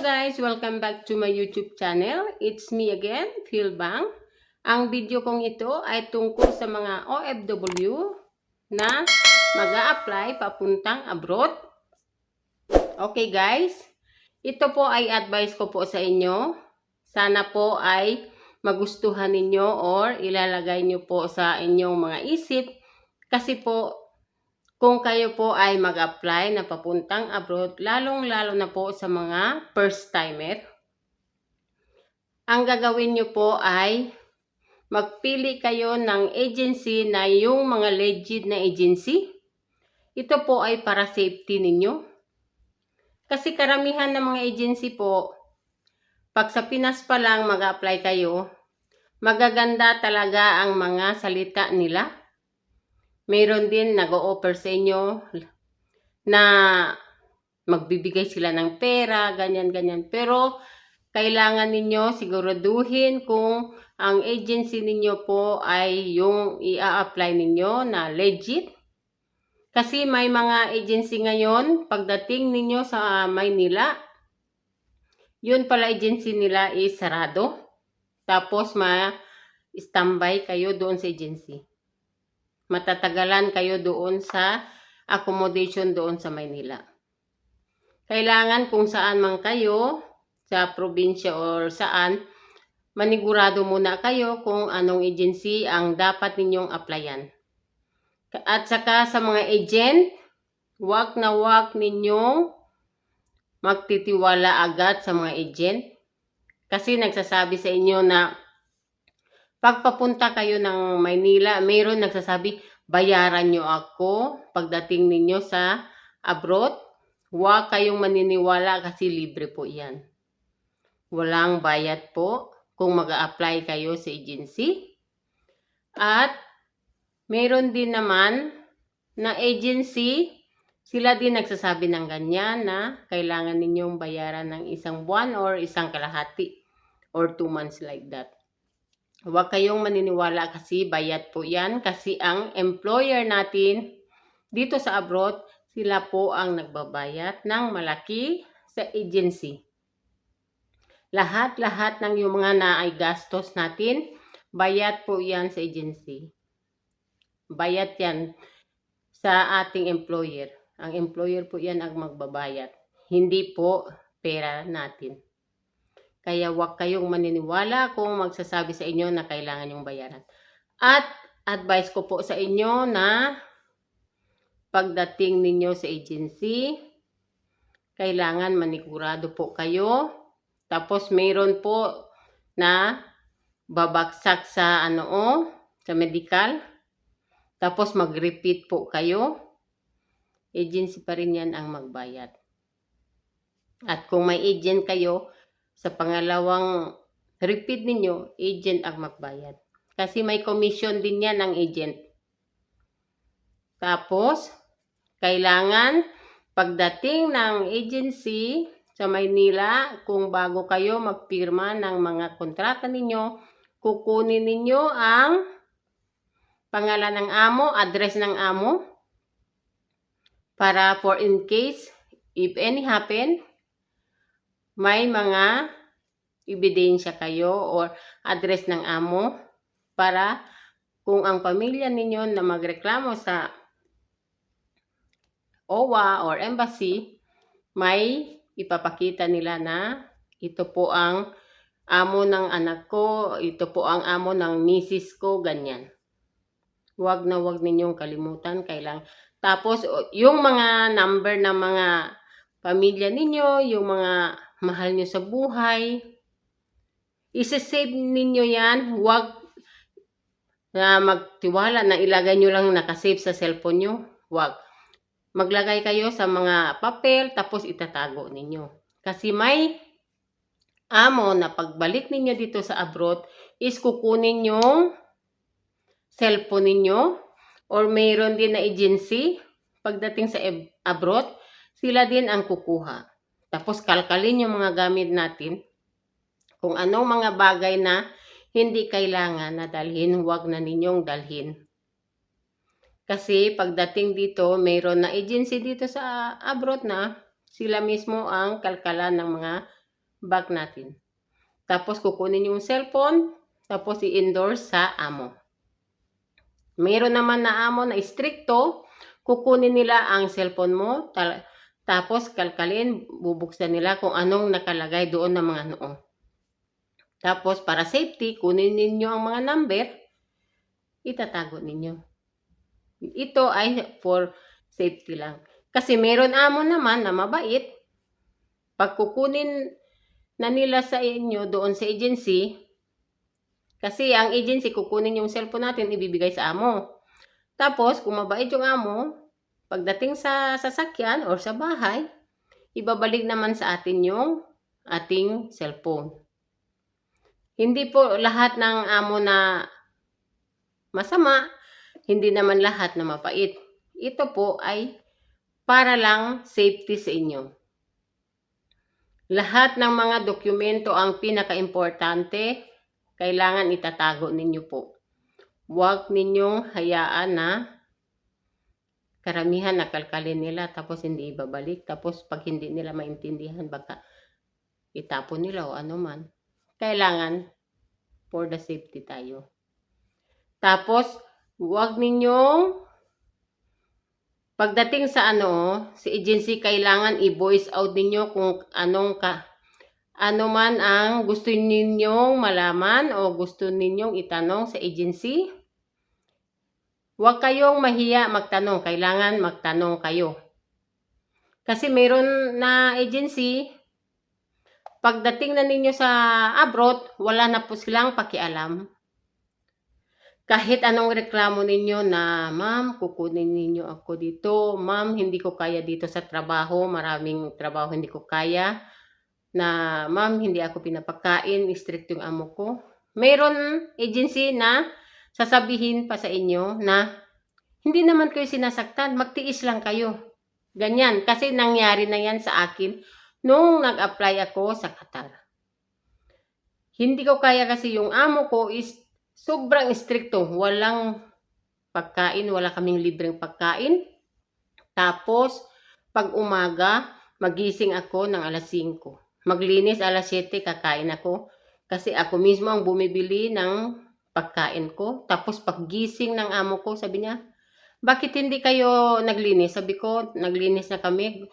guys! Welcome back to my YouTube channel. It's me again, Phil Bang. Ang video kong ito ay tungkol sa mga OFW na mag apply papuntang abroad. Okay guys, ito po ay advice ko po sa inyo. Sana po ay magustuhan ninyo or ilalagay nyo po sa inyong mga isip. Kasi po, kung kayo po ay mag-apply na papuntang abroad, lalong-lalo na po sa mga first-timer, ang gagawin nyo po ay magpili kayo ng agency na yung mga legit na agency. Ito po ay para safety ninyo. Kasi karamihan ng mga agency po, pag sa Pinas pa lang mag-apply kayo, magaganda talaga ang mga salita nila mayroon din nag-o-offer sa inyo na magbibigay sila ng pera, ganyan-ganyan. Pero, kailangan ninyo siguraduhin kung ang agency ninyo po ay yung i-apply ninyo na legit. Kasi may mga agency ngayon, pagdating ninyo sa Maynila, yun pala agency nila is sarado. Tapos, ma-standby kayo doon sa agency matatagalan kayo doon sa accommodation doon sa Maynila. Kailangan kung saan man kayo, sa probinsya or saan, manigurado muna kayo kung anong agency ang dapat ninyong applyan. At saka sa mga agent, wag na wag ninyong magtitiwala agad sa mga agent. Kasi nagsasabi sa inyo na Pagpapunta kayo ng Maynila, mayroon nagsasabi, bayaran nyo ako pagdating ninyo sa abroad. Huwag kayong maniniwala kasi libre po yan. Walang bayad po kung mag apply kayo sa agency. At mayroon din naman na agency, sila din nagsasabi ng ganyan na kailangan ninyong bayaran ng isang buwan or isang kalahati or two months like that. Huwag kayong maniniwala kasi bayad po yan kasi ang employer natin dito sa abroad, sila po ang nagbabayad ng malaki sa agency. Lahat-lahat ng yung mga naay gastos natin, bayad po yan sa agency. Bayad yan sa ating employer. Ang employer po yan ang magbabayad. Hindi po pera natin. Kaya huwag kayong maniniwala kung magsasabi sa inyo na kailangan yung bayaran. At advice ko po sa inyo na pagdating ninyo sa agency, kailangan manigurado po kayo. Tapos mayroon po na babagsak sa ano o, sa medical. Tapos mag-repeat po kayo. Agency pa rin yan ang magbayad. At kung may agent kayo, sa pangalawang repeat ninyo, agent ang magbayad. Kasi may commission din yan ng agent. Tapos, kailangan pagdating ng agency sa Maynila, kung bago kayo magpirma ng mga kontrata ninyo, kukunin ninyo ang pangalan ng amo, address ng amo, para for in case, if any happen, may mga ebidensya kayo or address ng amo para kung ang pamilya ninyo na magreklamo sa OWA or embassy, may ipapakita nila na ito po ang amo ng anak ko, ito po ang amo ng misis ko, ganyan. Huwag na huwag ninyong kalimutan, kailang tapos yung mga number ng mga pamilya ninyo, yung mga mahal nyo sa buhay. Isa-save ninyo yan. Huwag na magtiwala na ilagay nyo lang nakasave sa cellphone nyo. Huwag. Maglagay kayo sa mga papel tapos itatago ninyo. Kasi may amo na pagbalik ninyo dito sa abroad is kukunin yung cellphone ninyo or mayroon din na agency pagdating sa abroad, sila din ang kukuha. Tapos kalkalin yung mga gamit natin. Kung anong mga bagay na hindi kailangan na dalhin, huwag na ninyong dalhin. Kasi pagdating dito, mayroon na agency dito sa abroad na sila mismo ang kalkalan ng mga bag natin. Tapos kukunin yung cellphone, tapos i-endorse sa amo. Mayroon naman na amo na stricto, kukunin nila ang cellphone mo, tal- tapos kalkalin, bubuksan nila kung anong nakalagay doon ng mga noo. Tapos para safety, kunin ninyo ang mga number, itatago ninyo. Ito ay for safety lang. Kasi meron amo naman na mabait, pag kukunin na nila sa inyo doon sa agency, kasi ang agency kukunin yung cellphone natin, ibibigay sa amo. Tapos, kung mabait yung amo, pagdating sa sasakyan or sa bahay, ibabalik naman sa atin yung ating cellphone. Hindi po lahat ng amo na masama, hindi naman lahat na mapait. Ito po ay para lang safety sa inyo. Lahat ng mga dokumento ang pinaka-importante, kailangan itatago ninyo po. Huwag ninyong hayaan na karamihan nakalkalin nila tapos hindi ibabalik. Tapos pag hindi nila maintindihan, baka itapon nila o ano man. Kailangan for the safety tayo. Tapos, huwag ninyong pagdating sa ano, si agency kailangan i-voice out ninyo kung anong ka ano man ang gusto ninyong malaman o gusto ninyong itanong sa agency. Huwag kayong mahiya magtanong. Kailangan magtanong kayo. Kasi mayroon na agency, pagdating na ninyo sa abroad, wala na po silang pakialam. Kahit anong reklamo ninyo na, ma'am, kukunin ninyo ako dito. Ma'am, hindi ko kaya dito sa trabaho. Maraming trabaho hindi ko kaya. Na, ma'am, hindi ako pinapakain. Strict yung amo ko. Mayroon agency na sasabihin pa sa inyo na hindi naman kayo sinasaktan. Magtiis lang kayo. Ganyan. Kasi nangyari na yan sa akin nung nag-apply ako sa Qatar. Hindi ko kaya kasi yung amo ko is sobrang stricto. Walang pagkain, wala kaming libreng pagkain. Tapos, pag umaga, magising ako ng alas 5. Maglinis alas 7, kakain ako. Kasi ako mismo ang bumibili ng pagkain ko. Tapos paggising ng amo ko, sabi niya, bakit hindi kayo naglinis? Sabi ko, naglinis na kami.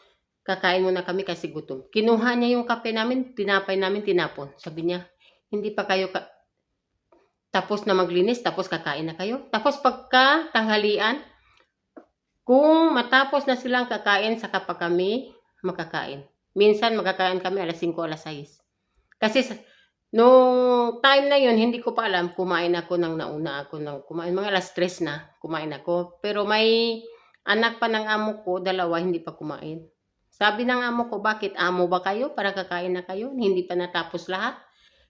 Kakain muna kami kasi gutom. Kinuha niya yung kape namin, tinapay namin, tinapon. Sabi niya, hindi pa kayo ka- tapos na maglinis, tapos kakain na kayo. Tapos pagka tanghalian, kung matapos na silang kakain, saka pa kami makakain. Minsan makakain kami alas 5, alas 6. Kasi nung time na yun, hindi ko pa alam, kumain ako ng nauna ako ng kumain. Mga alas 3 na, kumain ako. Pero may anak pa ng amo ko, dalawa, hindi pa kumain. Sabi ng amo ko, bakit amo ba kayo para kakain na kayo? Hindi pa natapos lahat.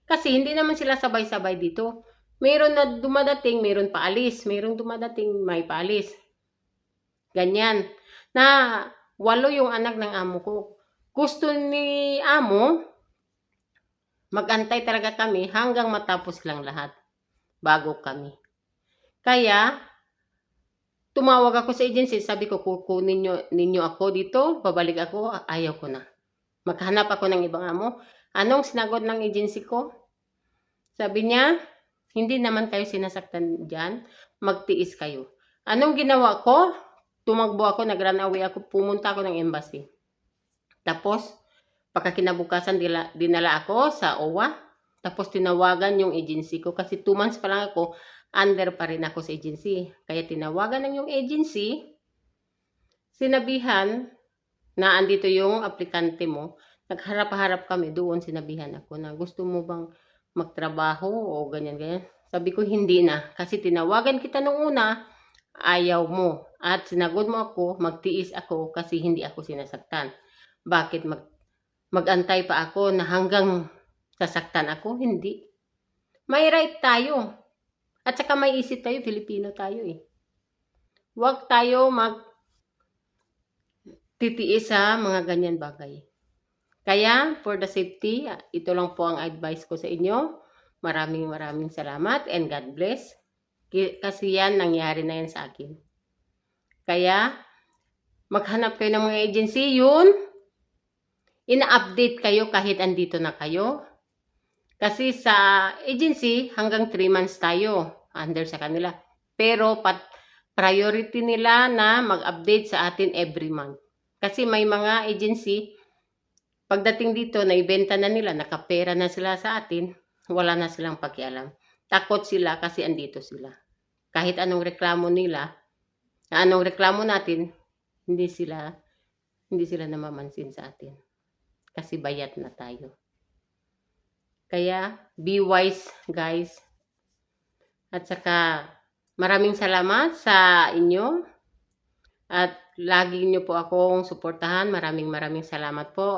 Kasi hindi naman sila sabay-sabay dito. Meron na dumadating, meron paalis. Meron dumadating, may paalis. Ganyan. Na walo yung anak ng amo ko. Gusto ni amo, magantay talaga kami hanggang matapos lang lahat. Bago kami. Kaya, tumawag ako sa agency. Sabi ko, kukunin nyo, ninyo ako dito. Babalik ako. Ayaw ko na. Maghanap ako ng ibang amo. Anong sinagot ng agency ko? Sabi niya, hindi naman kayo sinasaktan dyan, magtiis kayo. Anong ginawa ko? Tumakbo ako, nag-run away ako, pumunta ako ng embassy. Tapos, pagkakinabukasan dila, dinala ako sa OWA. Tapos tinawagan yung agency ko kasi 2 months pa lang ako, under pa rin ako sa agency. Kaya tinawagan ng yung agency, sinabihan na andito yung aplikante mo, nagharap-harap kami doon, sinabihan ako na gusto mo bang magtrabaho o ganyan-ganyan. Sabi ko, hindi na. Kasi tinawagan kita nung una, ayaw mo. At sinagod mo ako, magtiis ako kasi hindi ako sinasaktan. Bakit mag, magantay pa ako na hanggang sasaktan ako? Hindi. May right tayo. At saka may isip tayo, Filipino tayo eh. Huwag tayo mag titiis sa mga ganyan bagay. Kaya, for the safety, ito lang po ang advice ko sa inyo. Maraming maraming salamat and God bless. Kasi yan, nangyari na yan sa akin. Kaya, maghanap kayo ng mga agency, yun, ina-update kayo kahit andito na kayo. Kasi sa agency, hanggang 3 months tayo under sa kanila. Pero pat priority nila na mag-update sa atin every month. Kasi may mga agency, pagdating dito, naibenta na nila, nakapera na sila sa atin, wala na silang pakialam. Takot sila kasi andito sila. Kahit anong reklamo nila, anong reklamo natin, hindi sila hindi sila namamansin sa atin. Kasi bayat na tayo. Kaya, be wise, guys. At saka, maraming salamat sa inyo. At lagi nyo po akong suportahan. Maraming maraming salamat po.